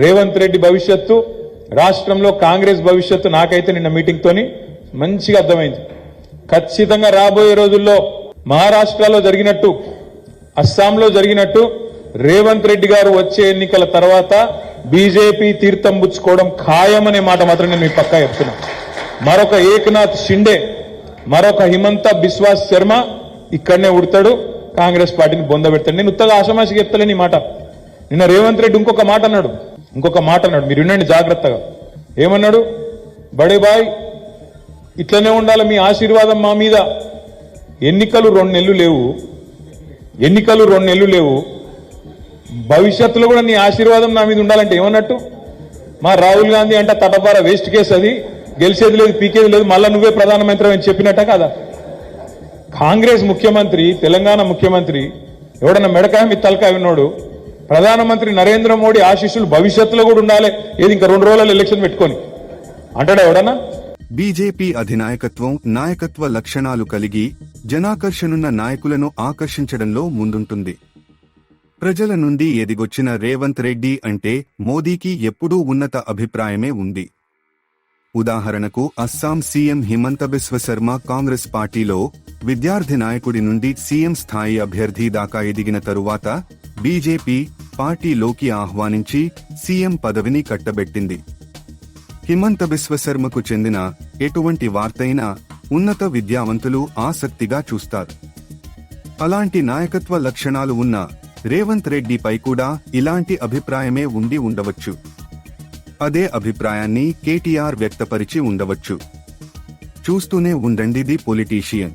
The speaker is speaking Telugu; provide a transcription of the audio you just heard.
రేవంత్ రెడ్డి భవిష్యత్తు రాష్ట్రంలో కాంగ్రెస్ భవిష్యత్తు నాకైతే నిన్న మీటింగ్ తోని మంచిగా అర్థమైంది. ఖచ్చితంగా రాబోయే రోజుల్లో మహారాష్ట్రలో జరిగినట్టు అస్సాంలో జరిగినట్టు రేవంత్ రెడ్డి గారు వచ్చే ఎన్నికల తర్వాత బీజేపీ తీర్థం పుచ్చుకోవడం ఖాయమనే మాట మాత్రం నేను మీ పక్కా చెప్తున్నా. మరొక ఏకనాథ్ షిండే మరొక హిమంత బిశ్వాస్ శర్మ ఇక్కడనే ఉడతాడు కాంగ్రెస్ పార్టీని బొంద పెడతాడు. నేను ఉత్తగా ఆషమాషికి చెప్తలేని మాట. నిన్న రేవంత్ రెడ్డి ఇంకొక మాట అన్నాడు. ఇంకొక మాట అన్నాడు. మీరు వినండి జాగ్రత్తగా. ఏమన్నాడు? బడే బాయ్ ఇట్లనే ఉండాలి మీ ఆశీర్వాదం మా మీద. ఎన్నికలు రెండు నెలలు లేవు. ఎన్నికలు రెండు నెలలు లేవు. భవిష్యత్తులో కూడా నీ ఆశీర్వాదం నా మీద ఉండాలంటే ఏమన్నట్టు? మా రాహుల్ గాంధీ అంటే తటపార వేస్ట్ కేసు అది. గెలిచేది లేదు పీకేది లేదు. మళ్ళీ నువ్వే ప్రధానమంత్రి అని చెప్పినట్ట కదా? కాంగ్రెస్ ముఖ్యమంత్రి తెలంగాణ ముఖ్యమంత్రి ఎవడన్నా మెడకాయ మీ తలకాయ విన్నాడు ప్రధానమంత్రి నరేంద్ర మోడీ ఆశీస్సులు భవిష్యత్తులో కూడా ఉండాలి. ఏది ఇంకా రెండు రోజులలో ఎలక్షన్ పెట్టుకొని. అంటాడా ఎవడన్నా? బీజేపీ అధినాయకత్వం నాయకత్వ లక్షణాలు కలిగి జనాకర్షణున్న నాయకులను ఆకర్షించడంలో ముందుంటుంది. ప్రజల నుండి ఎదిగొచ్చిన రేవంత్ రెడ్డి అంటే మోదీకి ఎప్పుడూ ఉన్నత అభిప్రాయమే ఉంది. ఉదాహరణకు అస్సాం సీఎం హిమంత బిశ్వ శర్మ కాంగ్రెస్ పార్టీలో విద్యార్థి నాయకుడి నుండి సీఎం స్థాయి అభ్యర్థి దాకా ఎదిగిన తరువాత బీజేపీ పార్టీలోకి ఆహ్వానించి సీఎం పదవిని కట్టబెట్టింది. హిమంత బిశ్వశర్మకు చెందిన ఎటువంటి వార్తైనా ఉన్నత విద్యావంతులు ఆసక్తిగా చూస్తారు. అలాంటి నాయకత్వ లక్షణాలు ఉన్న రేవంత్ రెడ్డిపై కూడా ఇలాంటి అభిప్రాయమే ఉండి ఉండవచ్చు. అదే అభిప్రాయాన్ని కేటీఆర్ వ్యక్తపరిచి ఉండవచ్చు. చూస్తూనే ఉండండి ది పొలిటీషియన్.